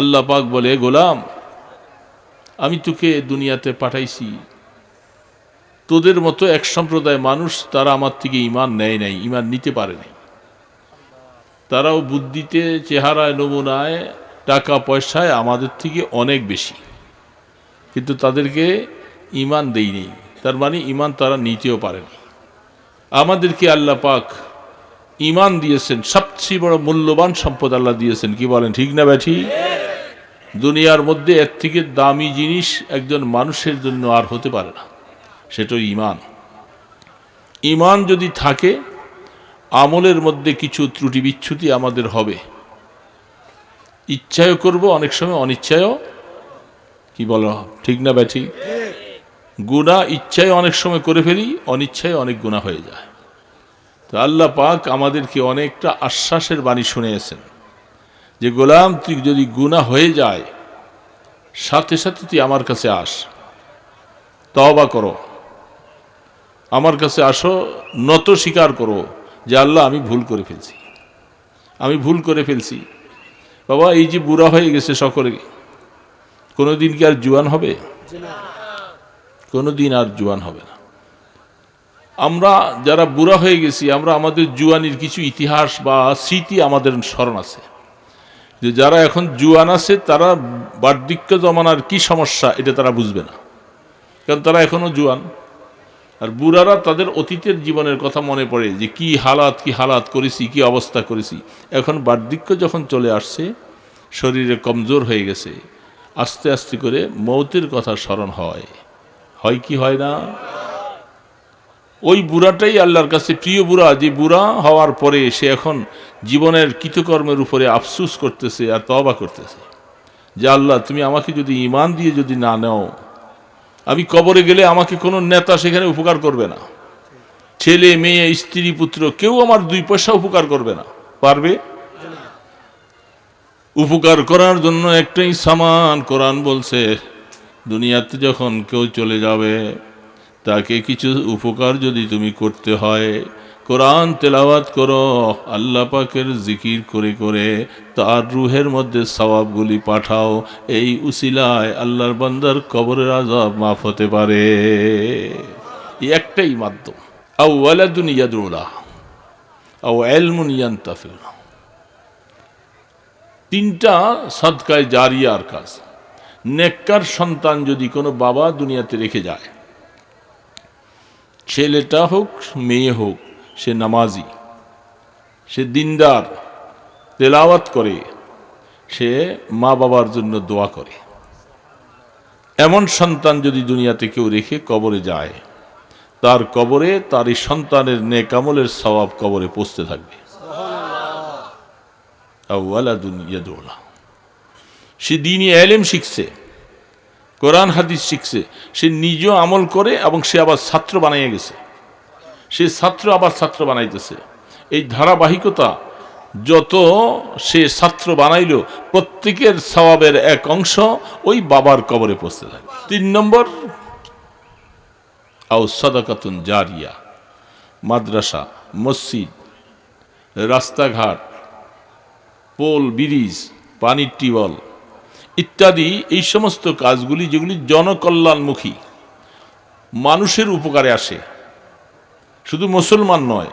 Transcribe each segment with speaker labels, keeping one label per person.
Speaker 1: আল্লাহ পাক বলে গোলাম, আমি তোকে দুনিয়াতে পাঠাইছি। তোদের মতো এক সম্প্রদায় মানুষ তারা আমার থেকে ইমান নেয় নাই ইমান নিতে পারে নাই। তারাও বুদ্ধিতে, চেহারায়, নমুনায় টাকা পয়সায় আমাদের থেকে অনেক বেশি। কিন্তু তাদেরকে ইমান দেয়নি তার মানে ইমান তারা নিতেও পারেনি আমাদেরকে আল্লাহ পাক ইমান দিয়েছেন, সবচেয়ে বড় মূল্যবান সম্পদ আল্লাহ দিয়েছেন। কি বলেন, ঠিক না ব্যাঠি দুনিয়ার মধ্যে এর থেকে দামি জিনিস একজন মানুষের জন্য আর হতে পারে না। সেটা ইমান ইমান যদি থাকে, আমলের মধ্যে কিছু ত্রুটি বিচ্ছুতি আমাদের হবে। ইচ্ছায়ও করব, অনেক সময় অনিচ্ছায়ও, কি বলো, ঠিক না ব্যাঠি? গুণা ইচ্ছায় অনেক সময় করে ফেলি, অনিচ্ছায় অনেক গুণা হয়ে যায়। তো আল্লাহ পাক আমাদেরকে অনেকটা আশ্বাসের বাণী শুনিয়েছেন। যে গোলাম, তুই যদি গুণা হয়ে যায়, সাথে সাথে তুই আমার কাছে আস। তওবা করো। আমার কাছে আসো, নত স্বীকার করো যে আল্লাহ আমি ভুল করে ফেলছি। আমি ভুল করে ফেলছি। বাবা, এই যে বুড়া হয়ে গেছে সকলে কোনো দিন কি আর জুয়ান হবে? কোনো দিন আর জুয়ান হবে না। আমরা যারা বুড়া হয়ে গেছি, আমরা আমাদের জুয়ানির কিছু ইতিহাস বা স্মৃতি আমাদের স্মরণ আছে। যে যারা এখন জুয়ান আছে, তারা বার্ধক্য জমানার কি সমস্যা, এটা তারা বুঝবে না। কারণ তারা এখনও জুয়ান। আর বুড়ারা তাদের অতীতের জীবনের কথা মনে পড়ে যে কি হালাত কি হালাত করেছি, কি অবস্থা করেছি। এখন বার্ধক্য যখন চলে আসছে, শরীরে কমজোর হয়ে গেছে, আস্তে আস্তে করে মৌতের কথা স্মরণ হয়। হয় কি হয় না? ওই বুড়াটাই আল্লাহর কাছে প্রিয় বুড়া, যে বুড়া হওয়ার পরে সে এখন জীবনের কৃতকর্মের উপরে আফসুস করতেছে আর তবা করতেছে। যে আল্লাহ, তুমি আমাকে যদি ইমান দিয়ে যদি না নেও, আমি কবরে গেলে আমাকে কোনো নেতা সেখানে উপকার করবে না। ছেলে, মেয়ে, স্ত্রী, পুত্র, কেউ আমার দুই পয়সা উপকার করবে না। পারবে? উপকার করার জন্য একটাই সামান কোরআন বলছে, দুনিয়াতে যখন কেউ চলে যাবে তাকে কিছু উপকার যদি তুমি করতে হয়, কোরআন তেলাওয়াত করো, আল্লাহ পাকের জিকির করে করে তার রুহের মধ্যে সওয়াবগুলি পাঠাও, এই উসিলায় আল্লাহর বান্দার কবরের আজাব মাফ হতে পারে। একটাই মাধ্যম। আউ ওয়ালাদুন ইয়াদুল্লাহ আউ এলমুন ইয়ান্তাফিল। তিনটা সদকায় জারিয়ার কাজ। নেককার সন্তান যদি কোনো বাবা দুনিয়াতে রেখে যায় ছেলেটা হোক, মেয়ে হোক, সে নামাজি, সে দিনদার, তেলাওয়াত করে, সে মা বাবার জন্য দোয়া করে। এমন সন্তান যদি দুনিয়াতে কেউ রেখে কবরে যায়, তার কবরে তার এই সন্তানের নেকামলের স্বভাব কবরে পৌঁছতে থাকবে। সে দিনই এলেম শিখছে। কোরআন হাদিস শিখছে। সে নিজেও আমল করে এবং সে আবার ছাত্র বানাইয়া গেছে। সে ছাত্র আবার ছাত্র বানাইতেছে। এই ধারাবাহিকতা যত সে ছাত্র বানাইল, প্রত্যেকের স্বভাবের এক অংশ ওই বাবার কবরে পৌঁছতে থাকে তিন নম্বর, আও সদাকাতুন জারিয়া, মাদ্রাসা, মসজিদ, রাস্তাঘাট, পোল, ব্রিজ, পানির টিউবওয়েল ইত্যাদি এই সমস্ত কাজগুলি যেগুলি জনকল্যাণমুখী, মানুষের উপকারে আসে। শুধু মুসলমান নয়,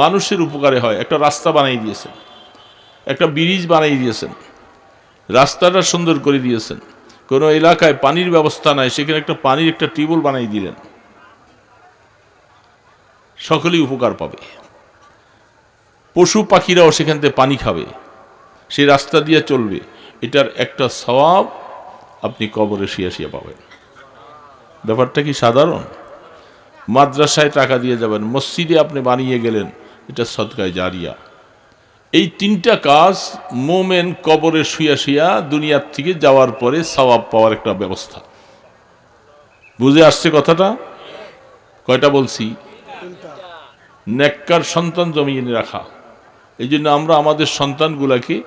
Speaker 1: মানুষের উপকারে হয়। একটা রাস্তা বানিয়ে দিয়েছেন, একটা ব্রিজ বানিয়ে দিয়েছেন, রাস্তাটা সুন্দর করে দিয়েছেন। কোনো এলাকায় পানির ব্যবস্থা নাই, সেখানে একটা পানির একটা টিউবওয়েল বানিয়ে দিলেন। সকলেই উপকার পাবে। পশু পাখিরাও সেখান থেকে পানি খাবে সেই রাস্তা দিয়ে চলবে। এটার একটা সওয়াব আপনি কবরে শুয়ে শুয়ে পাবেন। ব্যাপারটা কি সাধারণ? মাদ্রাসায় টাকা দিয়ে যাবেন, মসজিদে আপনি বানিয়ে গেলেন, এটা সদকায় জারিয়া। এই তিনটা কাজ মোমেন কবরে শুয়া শুয়া দুনিয়ার থেকে যাওয়ার পরে সওয়াব পাওয়ার একটা ব্যবস্থা। বুঝে আসছে কথাটা? কয়টা বলছি? নেককার সন্তান জমিয়ে রাখা। এই জন্য আমরা আমাদের সন্তানগুলাকে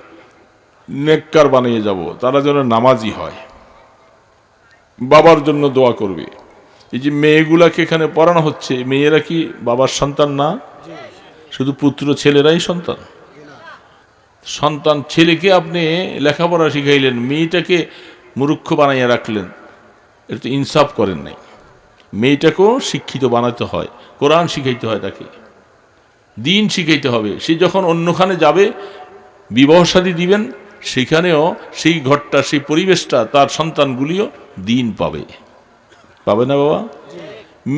Speaker 1: নেককার বানিয়ে যাব, তারা যেন নামাজি হয়। বাবার জন্য দোয়া করবে। এই যে মেয়েগুলাকে এখানে পড়ানো হচ্ছে, মেয়েরা কি বাবার সন্তান না? শুধু পুত্র ছেলেরাই সন্তান? সন্তান ছেলেকে আপনি লেখাপড়া শিখাইলেন, মেয়েটাকে মুরুক্ষ বানাইয়া রাখলেন এটা তো ইনসাফ করেন নাই। মেয়েটাকেও শিক্ষিত বানাতে হয়, কোরআন শিখাইতে হয় তাকে। দিন শিখাইতে হবে। সে যখন অন্যখানে যাবে বিবাহ শাদী দিবেন সেখানেও সেই ঘরটা, সেই পরিবেশটা তার সন্তানগুলিও দিন পাবে। পাবে না বাবা?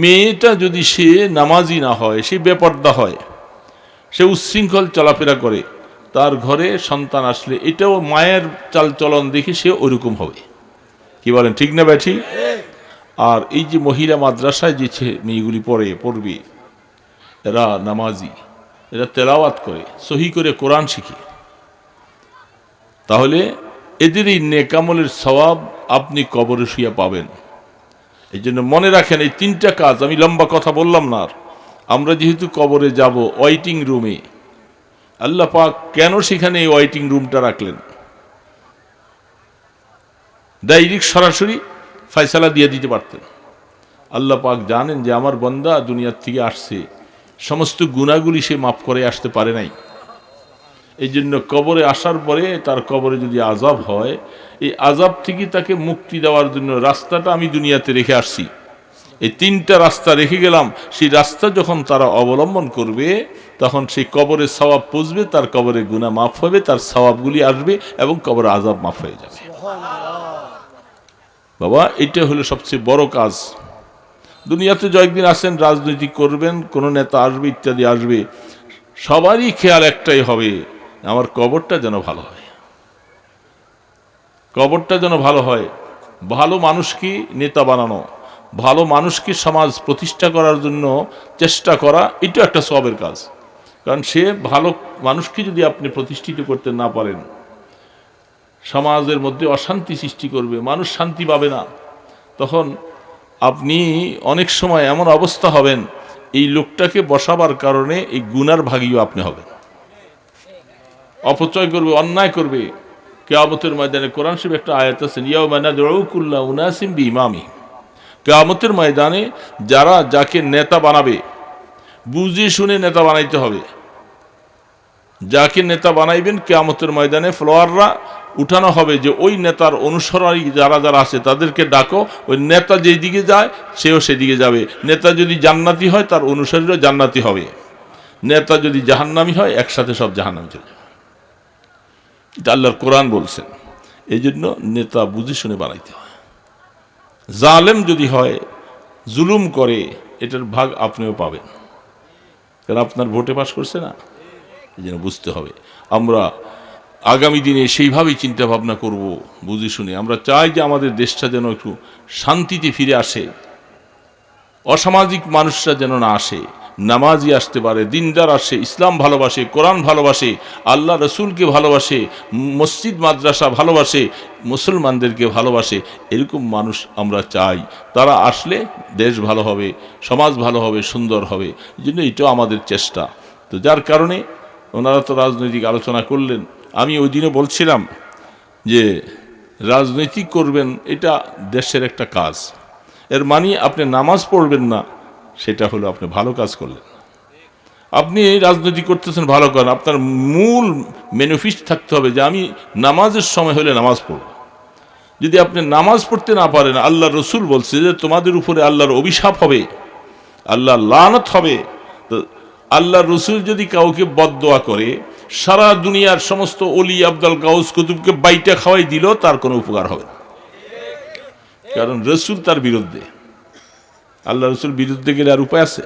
Speaker 1: মেয়েটা যদি সে নামাজি না হয়, সে বেপর্দা হয়, সে উচ্ছৃঙ্খল চলাফেরা করে, তার ঘরে সন্তান আসলে এটাও মায়ের চাল চলন দেখে সে ওইরকম হবে। কি বলেন, ঠিক না ব্যাঠি? আর এই যে মহিলা মাদ্রাসায় যে মেয়েগুলি পড়ে, পড়বে, এরা নামাজি, এরা তেলাওয়াত করে, সহি করে কোরআন শিখে। তাহলে এদের এই নেকামলের সওয়াব আপনি কবরে শুয়ে পাবেন। এই জন্য মনে রাখেন, এই তিনটা কাজ, আমি লম্বা কথা বললাম না আর। আমরা যেহেতু কবরে যাব ওয়াইটিং রুমে, আল্লাহ পাক কেন সেখানে এই ওয়াইটিং রুমটা রাখলেন? ডাইরেক্ট সরাসরি ফয়সালা দিয়ে দিতে পারতেন। আল্লাহ পাক জানেন যে আমার বন্দা দুনিয়ার থেকে আসছে, সমস্ত গুণাগুলি সে মাফ করে আসতে পারে নাই। এই জন্য কবরে আসার পরে তার কবরে যদি আজাব হয় এই আজাব থেকে তাকে মুক্তি দেওয়ার জন্য রাস্তাটা আমি দুনিয়াতে রেখে আসছি। এই তিনটা রাস্তা রেখে গেলাম। সেই রাস্তা যখন তারা অবলম্বন করবে তখন সেই কবরে সওয়াব পুষবে তার কবরে গুণা মাফ হবে তার সওয়াবগুলি আসবে এবং কবরে আজাব মাফ হয়ে যাবে। বাবা এটা হলো সবচেয়ে বড় কাজ। দুনিয়াতে কয়েকদিন আসেন রাজনীতি করবেন কোনো নেতা আসবে ইত্যাদি আসবে সবারই খেয়াল একটাই হবে আমার কবরটা যেন ভালো হয়। কবরটা যেন ভালো হয়। ভালো মানুষকে নেতা বানানো? ভালো মানুষকে সমাজ প্রতিষ্ঠা করার জন্য চেষ্টা করা? এটা একটা সবের কাজ। কারণ সে ভালো মানুষকে যদি আপনি প্রতিষ্ঠিত করতে না পারেন, সমাজের মধ্যে অশান্তি সৃষ্টি করবে, মানুষ শান্তি পাবে না। তখন আপনি অনেক সময় এমন অবস্থা হবেন, এই লোকটাকে বসাবার কারণে এই গুনার ভাগীও আপনি হবেন। অপচয় করবে, অন্যায় করবে। কেয়ামতের ময়দানে কোরআন শিব একটা আয়াত আছে ইয়াও মানা দৌকুল্লাহ উনাসিম বি ইমামি কেয়ামতের ময়দানে যারা যাকে নেতা বানাবে, বুঝে শুনে নেতা বানাইতে হবে। যাকে নেতা বানাইবেন, কেয়ামতের ময়দানে ফ্লোয়াররা উঠানো হবে যে ওই নেতার অনুসরণী যারা যারা আছে, তাদেরকে ডাকো, ওই নেতা যেই দিকে যায়, সেও সেদিকে যাবে। নেতা যদি জান্নাতি হয়, তার অনুসারীরা জান্নাতি হবে। নেতা যদি জাহান্নামি হয়, একসাথে সব জাহান্নামি চলে এটা আল্লাহর কোরআন বলছেন। এই জন্য নেতা বুঝে শুনে বানাইতে হয়। জালেম যদি হয়, জুলুম করে, এটার ভাগ আপনিও পাবেন। কারণ আপনার ভোটে পাশ করছে না? এই জন্য বুঝতে হবে। আমরা আগামী দিনে সেইভাবেই চিন্তা ভাবনা করব, বুঝে শুনে। আমরা চাই যে আমাদের দেশটা যেন একটু শান্তিতে ফিরে আসে। অসামাজিক মানুষরা যেন না আসে। নামাজি আসতে পারে, দিনদার আসে, ইসলাম ভালোবাসে, কোরআন ভালোবাসে, আল্লাহ রসুলকে ভালোবাসে, মসজিদ, মাদ্রাসা ভালোবাসে, মুসলমানদেরকে ভালোবাসে, এরকম মানুষ আমরা চাই। তারা আসলে দেশ ভালো হবে, সমাজ ভালো হবে, সুন্দর হবে এই জন্য এটাও আমাদের চেষ্টা। তো যার কারণে ওনারা তো রাজনৈতিক আলোচনা করলেন। আমি ওই দিনে বলছিলাম যে, রাজনীতি করবেন, এটা দেশের একটা কাজ। এর মানে আপনি নামাজ পড়বেন না সেটা হলো আপনি ভালো কাজ করলেন। আপনি রাজনীতি করতেছেন ভালো করেন আপনার মূল বেনিফিট থাকতে হবে যে আমি নামাজের সময় হলে নামাজ পড়ব। যদি আপনি নামাজ পড়তে না পারেন, আল্লাহ রসুল বলছে যে তোমাদের উপরে আল্লাহর অভিশাপ হবে আল্লাহ লানত হবে, তো আল্লাহ রসুল যদি কাউকে বদদোয়া করে, সারা দুনিয়ার সমস্ত অলি আব্দাল গাউস কুতুবকে বাইটা খাওয়াই দিল তার কোনো উপকার হবে না। কারণ রসুল তার বিরুদ্ধে। আল্লাহ রসুল বিরুদ্ধে গেলে আর উপায় আছে?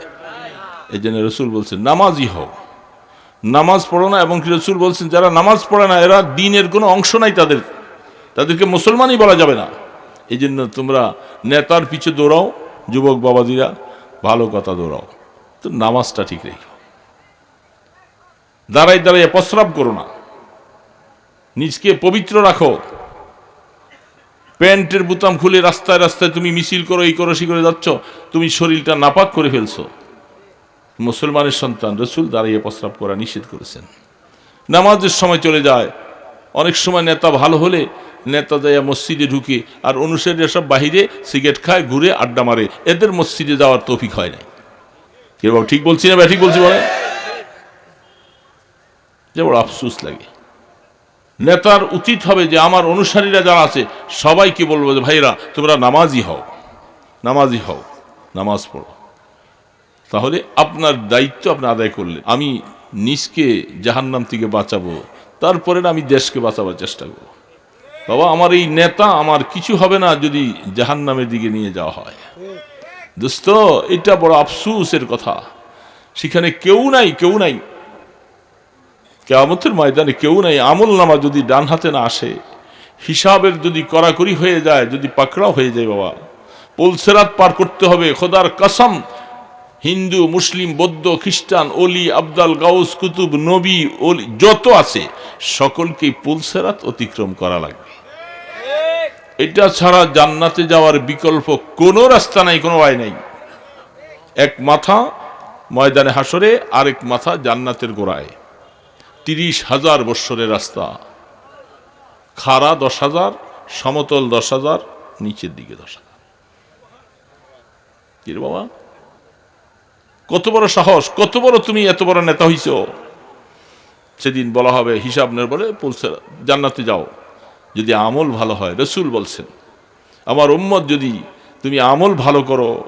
Speaker 1: এই জন্য রসুল বলছেন, নামাজই হও। নামাজ পড়ো না, এবং রসুল বলছেন, যারা নামাজ পড়ে না, এরা দিনের কোনো অংশ নাই তাদের, তাদেরকে মুসলমানই বলা যাবে না। এই জন্য তোমরা নেতার পিছে দৌড়াও, যুবক বাবাজিরা, ভালো কথা দৌড়াও। তো নামাজটা ঠিক রেখো। দাঁড়াই দাঁড়াই প্রস্রাব করো না। নিজকে পবিত্র রাখো। প্যান্টের বুতাম খুলে রাস্তায় রাস্তায় তুমি মিছিল করো, এই করো, সি করে যাচ্ছ, তুমি শরীরটা নাপাক করে ফেলছো। মুসলমানের সন্তান রসুল দাঁড়িয়ে প্রস্রাব করা নিষেধ করেছেন। নামাজের সময় চলে যায়। অনেক সময় নেতা ভালো হলে নেতা যায় মসজিদে ঢুকে আর অনুসারীরা সব বাহিরে সিগারেট খায়, ঘুরে আড্ডা মারে। এদের মসজিদে যাওয়ার তৌফিক হয় নাই। কেউ ঠিক বলছি না ঠিক বলছি বলে যে বড় আফসুস লাগে। নেতার উচিত হবে যে আমার অনুসারীরা যারা আছে, সবাইকে বলব যে ভাইরা তোমরা নামাজি হও নামাজি হও, নামাজ পড়ো। তাহলে আপনার দায়িত্ব আপনি আদায় করলেন। আমি নিজকে জাহান্নাম থেকে বাঁচাবো, তারপরে আমি দেশকে বাঁচাবার চেষ্টা করব। বাবা, আমার এই নেতা আমার কিছু হবে না যদি জাহান্নামের দিকে নিয়ে যাওয়া হয়। দোস্ত, এটা বড় আফসুসের কথা। সেখানে কেউ নাই কেউ নাই। কেয়ামতের ময়দানে কেউ নাই, আমল নামা যদি ডান হাতে না আসে, হিসাবের যদি কড়াকড়ি হয়ে যায়, যদি পাকড়াও হয়ে যায় বাবা। পুলসেরাত পার করতে হবে, খোদার কসম। হিন্দু, মুসলিম, বৌদ্ধ, খ্রিস্টান, অলি, আবদাল, গাউস, কুতুব, নবী, অলি, যত আছে, সকলকেই পুলসেরাত অতিক্রম করা লাগবে। এটা ছাড়া জান্নাতে যাওয়ার বিকল্প কোনো রাস্তা নাই, কোনো আয় নাই। এক মাথা ময়দানে হাসরে আরেক মাথা জান্নাতের গোড়ায়। তিরিশ হাজার বৎসরের রাস্তা। খাড়া দশ হাজার, সমতল দশ হাজার, নিচের দিকে দশ হাজার। বাবা? কত বড় সাহস, কত বড় তুমি এত বড় নেতা হইছ? সেদিন বলা হবে, হিসাব নের বলে পৌঁছে জান্নাতে যাও। যদি আমল ভালো হয়, রসুল বলছেন, আমার উম্মত যদি তুমি আমল ভালো করো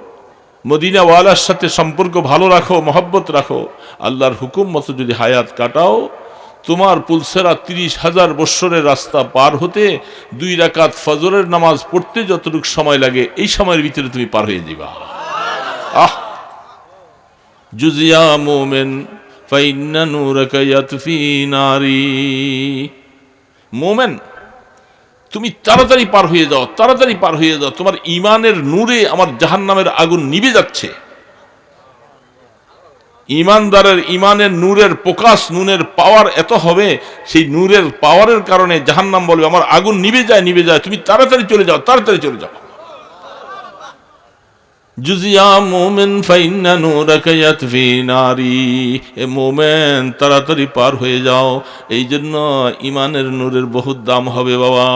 Speaker 1: মদিনা মদিনাওয়ালার সাথে সম্পর্ক ভালো রাখো, মহব্বত রাখো, আল্লাহর হুকুম মতো যদি হায়াত কাটাও তোমার পুলসেরা তিরিশ হাজার বৎসরের রাস্তা পার হতে দুই রাকাত ফজরের নামাজ পড়তে যতটুকু সময় লাগে, এই সময়ের ভিতরে তুমি পার হয়ে যাবা আহ! জুজিয়া মোমেন মোমেন, তুমি তাড়াতাড়ি পার হয়ে যাও, তাড়াতাড়ি পার হয়ে যাও। তোমার ইমানের নূরে আমার জাহান্নামের আগুন নিভে যাচ্ছে। ইমানদারের ইমানের নূরের প্রকাশ নুনের পাওয়ার এত হবে, সেই নূরের পাওয়ারের কারণে জাহান্নাম বলবে, আমার আগুন নিভে যায় নিবে যায়, তুমি তাড়াতাড়ি চলে যাও, তাড়াতাড়ি চলে যাও। জুজিয়া মোমেন নারী মোমেন তাড়াতাড়ি পার হয়ে যাও। এই জন্য ইমানের নূরের বহুত দাম হবে বাবা।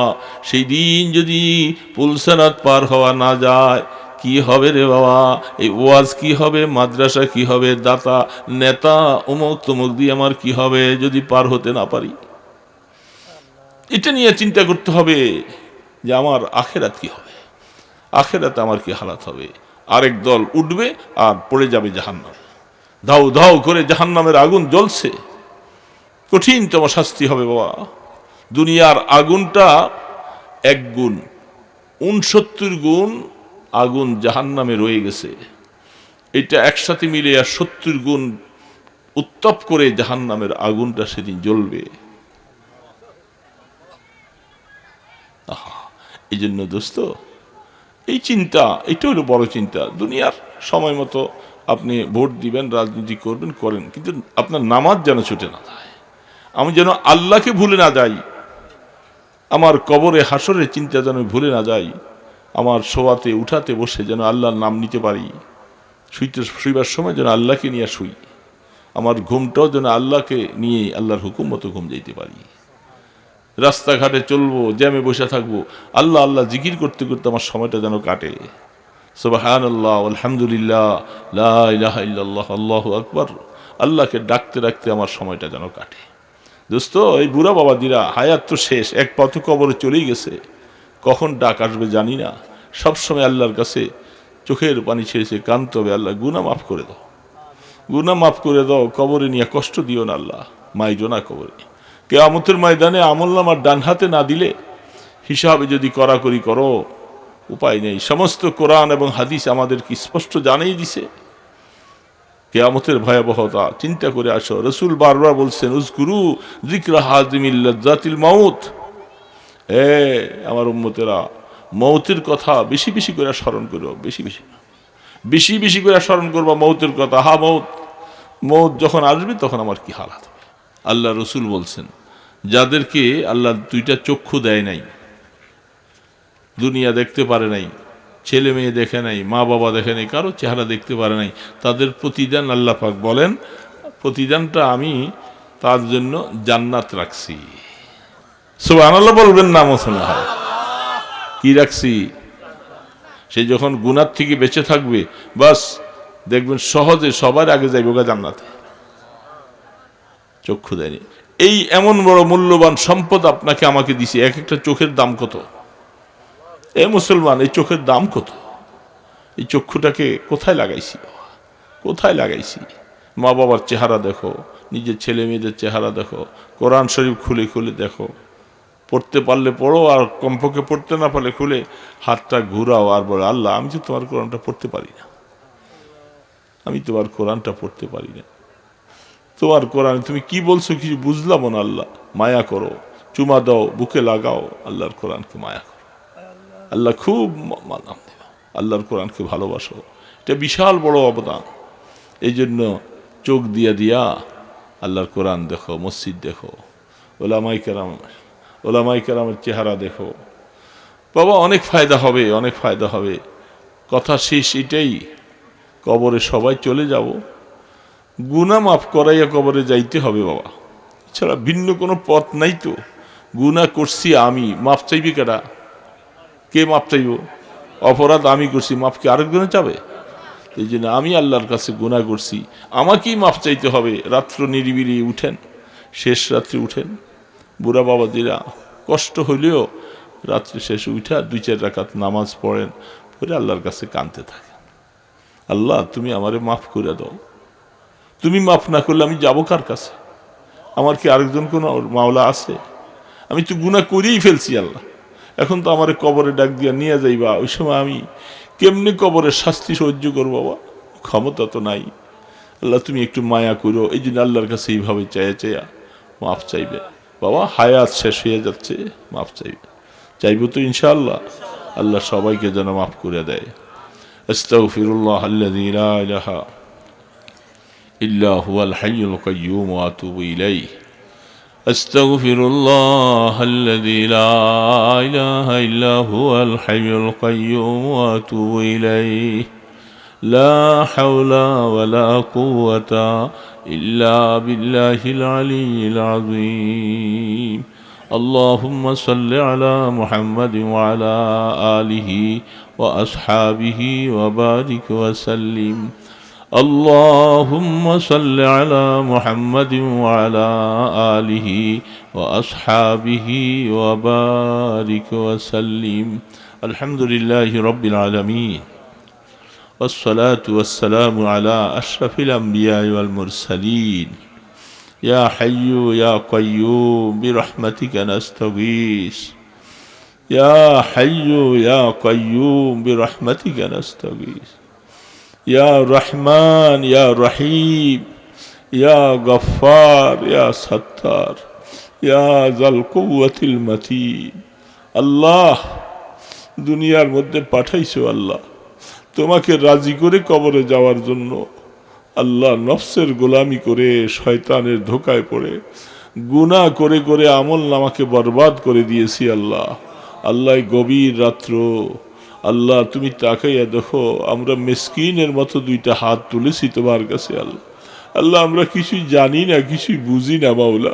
Speaker 1: সেই দিন যদি পুলসারাত পার হওয়া না যায় কি হবে রে বাবা? এই ওয়াজ কি হবে? মাদ্রাসা কি হবে? দাতা, নেতা অমুক তমুক দিয়ে আমার কি হবে যদি পার হতে না পারি? এটা নিয়ে চিন্তা করতে হবে যে আমার আখেরাত কি হবে? আখেরাতে আমার কি হালাত হবে? আরেক দল উঠবে আর পড়ে যাবে জাহান্নাম। ধাউ ধাউ করে জাহান্নামের আগুন জ্বলছে। কঠিনতম শাস্তি হবে বাবা। দুনিয়ার আগুনটা এক গুণ, উনসত্তর গুণ আগুন জাহান্নামে রয়ে গেছে। এটা একসাথে মিলে আর সত্তর গুণ উত্তপ করে জাহান্নামের আগুনটা সেদিন জ্বলবে। এই জন্য দোস্ত, এই চিন্তা এটা হলো বড় চিন্তা। দুনিয়ার সময় মতো আপনি ভোট দিবেন, রাজনীতি করবেন, করেন, কিন্তু আপনার নামাজ যেন ছুটে না যায়। আমি যেন আল্লাহকে ভুলে না যাই, আমার কবরে হাসরের চিন্তা যেন ভুলে না যাই। আমার শোয়াতে, উঠাতে বসে যেন আল্লাহর নাম নিতে পারি। শুইতে, শুইবার সময় যেন আল্লাহকে নিয়ে শুই। আমার ঘুমটাও যেন আল্লাহকে নিয়ে আল্লাহর হুকুম মতো ঘুম যাইতে পারি। রাস্তাঘাটে চলবো, জ্যামে বসে থাকব, আল্লাহ আল্লাহ জিকির করতে করতে আমার সময়টা যেন কাটে। সুবাহান আল্লাহ আলহামদুলিল্লাহ, লা ইলাহা ইল্লাল্লাহ, আল্লাহু আকবার। আল্লাহকে ডাকতে ডাকতে আমার সময়টা যেন কাটে। দোস্ত, এই বুড়া বাবা দিরা হায়াত তো শেষ, এক পথ কবরে চলেই গেছে। কখন ডাক আসবে জানি না। সবসময় আল্লাহর কাছে চোখের পানি ছেড়েছে কান্ত হবে। আল্লাহ গুনা মাফ করে দাও। গুনা মাফ করে দাও, কবরে নিয়ে কষ্ট দিও না আল্লাহ। মাই জোনা কবরে। কেয়ামতের ময়দানে আমল নামার ডান হাতে না দিলে হিসাবে যদি করাকরি করো, উপায় নেই। সমস্ত কোরআন এবং হাদিস আমাদেরকে স্পষ্ট জানিয়ে দিছে। কেয়ামতের ভয়াবহতা, চিন্তা করে আসো। রসুল বারবার বলছেন উজগুরু জিক্রা হাজিমিল্লাতিল মাউত। এ আমার উম্মতেরা, মৌতের কথা বেশি বেশি করে স্মরণ করো, বেশি বেশি। বেশি বেশি করে স্মরণ করবা মৌতের কথা। হা, মৌত। মৌত যখন আসবে, তখন আমার কি হালাত আল্লাহ রসুল বলছেন, যাদেরকে আল্লাহ দুইটা চক্ষু দেয় নাই, দুনিয়া দেখতে পারে নাই, ছেলে মেয়ে দেখে নাই, মা বাবা দেখে নাই, কারও চেহারা দেখতে পারে নাই, তাদের প্রতিদান আল্লাহ পাক বলেন, প্রতিদানটা আমি তার জন্য জান্নাত রাখছি। সুবহানাল্লাহ বলবেন না মনে হয় কি রাখছি? সে যখন গুনার থেকে বেঁচে থাকবে, বাস দেখবেন সহজে সবার আগে যাইব গা জান্নাতে। চক্ষু দেয়নি এই এমন বড় মূল্যবান সম্পদ আপনাকে, আমাকে দিছে, এক একটা চোখের দাম কত? এ মুসলমান, এই চোখের দাম কত? এই চক্ষুটাকে কোথায় লাগাইছি? কোথায় লাগাইছি? মা বাবার চেহারা দেখো, নিজের ছেলে মেয়েদের চেহারা দেখো, কোরআন শরীফ খুলে খুলে দেখো। পড়তে পারলে পড়ো আর কমপক্ষে পড়তে না পারলে খুলে হাতটা ঘুরাও আর বলে, আল্লাহ, আমি তো তোমার কোরআনটা পড়তে পারি না। আমি তোমার কোরআনটা পড়তে পারি না। তোমার কোরআন, তুমি কি বলছো কিছু বুঝলাম না, আল্লাহ। মায়া করো, চুমা দাও, বুকে লাগাও, আল্লাহর কোরআনকে মায়া করো। আল্লাহ খুব মানাম দেবে আল্লাহর কোরআনকে ভালোবাসো। এটা বিশাল বড় অবদান। এই জন্য চোখ দিয়া দিয়া আল্লাহর কোরআন দেখো, মসজিদ দেখো। ওলামাই কেরাম ওলামাই কেরামের চেহারা দেখো। বাবা, অনেক ফায়দা হবে, অনেক ফায়দা হবে। কথা শেষ এটাই, কবরে সবাই চলে যাব। গুনা মাফ করাইয়া কবরে যাইতে হবে বাবা। এছাড়া ভিন্ন কোনো পথ নাই তো। গুনা করছি আমি, মাফ চাইবি কেডা কে মাপ চাইব? অপরাধ আমি করছি, মাফ কি আরেকজনে চাবে? এই জন্য আমি আল্লাহর কাছে গুণা করছি। আমাকেই মাফ চাইতে হবে। রাত্র নিরিবিলি উঠেন, শেষ রাত্রে উঠেন। বুড়া বাবাদিরা কষ্ট হইলেও রাত্রে শেষে উঠা দুই, চার রাকাত নামাজ পড়েন পরে আল্লাহর কাছে কানতে থাকেন। আল্লাহ, তুমি আমারে মাফ করে দাও। তুমি মাফ না করলে আমি যাব কার কাছে? আমার কি আরেকজন কোনো মাওলা আছে? আমি তো গুণা করেই ফেলছি আল্লাহ। এখন তো আমার কবরে ডাক দিয়া নিয়ে যাইবা, ওই সময় আমি কেমনি কবরের শাস্তি সহ্য করব বাবা? ক্ষমতা তো নাই। আল্লাহ, তুমি একটু মায়া করো এই জন্য আল্লাহর কাছে এইভাবে চাইয়া চাইয়া মাফ চাইবে। বাবা হায়াত শেষ হয়ে যাচ্ছে মাফ চাইবে চাইবো তো ইনশাআল্লাহ আল্লাহ সবাইকে যেন মাফ করে দেয় আস্তাগফিরুল্লাহ আল্লাযী লা ইলাহা ইল্লা হুয়াল হাইয়ুল কাইয়্যুম ওয়া আতুবু ইলাইহি أستغفر الله الذي لا إله إلا هو الحي القيوم وأتوب إليه لا حول ولا قوة إلا بالله العلي العظيم. اللهم صل على محمد وعلى آله وأصحابه وبارك وسلم. اللهم صل على محمد وعلى آله وأصحابه وبارك وسلم. الحمد لله رب العالمين. والصلاة والسلام على أشرف الأنبياء والمرسلين يا حي يا قيوم برحمتك نستغيث يا حي يا قيوم برحمتك نستغيث يا رحمن يا رحيم يا غفار يا ستار يا ذا القوة المتين আল্লাহ দুনিয়ার মধ্যে পাঠাইছো আল্লাহ তোমাকে রাজি করে কবরে যাওয়ার জন্য আল্লাহ নফসের গোলামি করে শয়তানের ধোকায় পড়ে, গুনাহ করে করে আমল নামাকে বরবাদ করে দিয়েছি আল্লাহ। আল্লাহ গভীর রাত্র, আল্লাহ, তুমি তাকাইয়া দেখো, আমরা মেসকিনের মতো দুইটা হাত তুলেছি তোমার কাছে আল্লাহ। আল্লাহ, আমরা কিছুই জানি না, কিছুই বুঝি না বাউলা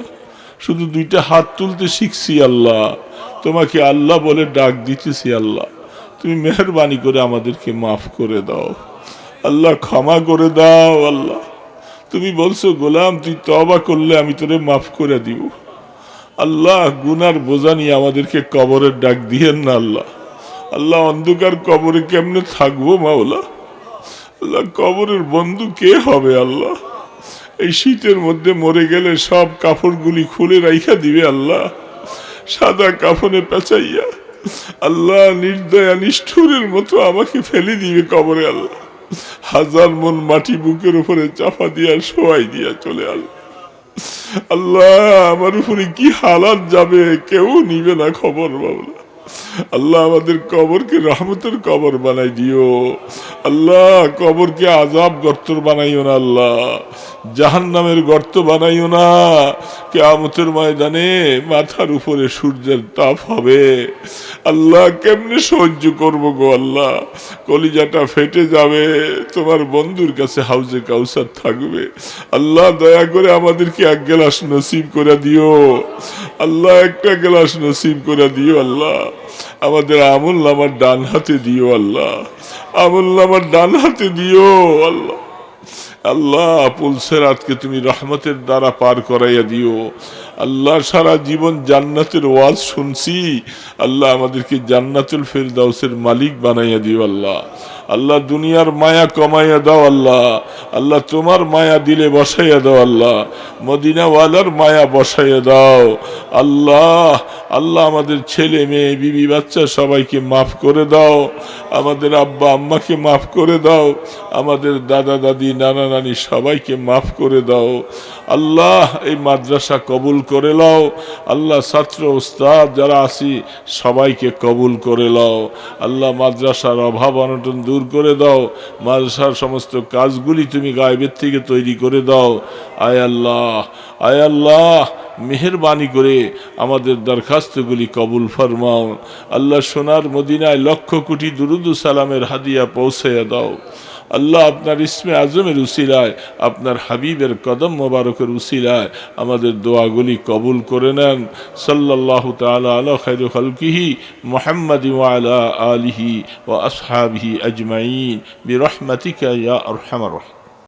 Speaker 1: শুধু দুইটা হাত তুলতে শিখছি আল্লাহ। তোমাকে আল্লাহ বলে ডাক দিতেছি আল্লাহ। তুমি মেহরবানি করে আমাদেরকে মাফ করে দাও। আল্লাহ ক্ষমা করে দাও আল্লাহ। তুমি বলছো, গোলাম, তুই তবা করলে আমি তোরে মাফ করে দিব। আল্লাহ, গুনার বোঝা নিয়ে আমাদেরকে কবরের ডাক দিয়েন না আল্লাহ। আল্লাহ, অন্ধকার কবরে কেমনে থাকব মাওলা? আল্লাহ, কবরের বন্ধু কে হবে আল্লাহ? এই শীতের মধ্যে মরে গেলে সব কাপড়গুলি খুলে রাইখা দিবে আল্লাহ। সাদা কাফনে পেঁচাইয়া আল্লাহ নির্দয়া নিষ্ঠুরের মতো আমাকে ফেলে দিবে কবরে আল্লাহ। হাজার মন মাটি বুকের উপরে চাপা দিয়া শোয়াই দিয়া চলে আল্লাহ। আল্লাহ, আমার উপরে কি হালাত যাবে কেউ নিবে না খবর বাবলা। আল্লাহ, আমাদের কবরকে রহমতের কবর বানাই দিও। আল্লাহ, কবরকে আজাব গর্তর বানাইও না আল্লাহ। জাহান নামের গর্ত বানাইও না। কেয়ামতের ময়দানে মাথার উপরে সূর্যের তাপ হবে। আল্লাহ কেমনে সহ্য করব গো আল্লাহ? কলিজাটা ফেটে যাবে, তোমার বন্ধুর কাছে হাউজে কাউসার থাকবে। আল্লাহ দয়া করে আমাদেরকে এক গ্লাস নসিব করে দিও। আল্লাহ একটা গ্লাস নসিব করে দিও আল্লাহ। আমাদের আমল নামার ডান হাতে দিও আল্লাহ। আমল নামার ডান হাতে দিও আল্লাহ। আল্লাহ পুলসেরাতকে তুমি রহমতের দ্বারা পার করাইয়া দিও। আল্লাহ সারা জীবন জান্নাতের ওয়াজ শুনছি। আল্লাহ আমাদেরকে জান্নাতুল ফেরদাউসের মালিক বানাইয়া দিও আল্লাহ। আল্লাহ দুনিয়ার মায়া কমাইয়া দাও আল্লাহ। আল্লাহ তোমার মায়া দিলে বসাইয়া দাও আল্লাহ। মদিনাওয়ালার মায়া বসাইয়া দাও। আল্লাহ আল্লাহ আমাদের ছেলে, মেয়ে, বিবি, বাচ্চা সবাইকে মাফ করে দাও। আমাদের আব্বা, আম্মাকে মাফ করে দাও। আমাদের দাদা, দাদি, নানা, নানি সবাইকে মাফ করে দাও। আল্লাহ, এই মাদ্রাসা কবুল করে লও। আল্লাহ, ছাত্র উস্তাদ যারা আসি সবাইকে কবুল করে লও। আল্লাহ, মাদ্রাসার অভাব অনটন দূর করে দাও। মাদ্রাসার সমস্ত কাজগুলি তুমি গায়েবের থেকে তৈরি করে দাও। আয় আল্লাহ আয় আল্লাহ, মেহরবানি করে আমাদের দরখাস্তগুলি কবুল ফরমাও। আল্লাহ সোনার মদিনায় লক্ষ কোটি দুরুদু সালামের হাদিয়া পৌঁছাইয়া দাও। আল্লাহ আপনার ইসমে আজমের উসিলায় আপনার হাবিবের কদম মোবারকের উসিলায় আমাদের দোয়াগুলি কবুল করে নেন সাল্লাহ তালা আলা খাইর খালকিহি মোহাম্মদ আলা আলিহি ও আসহাবিহি আজমাইন বিরহমতিকা ইয়া আরহামার রহিম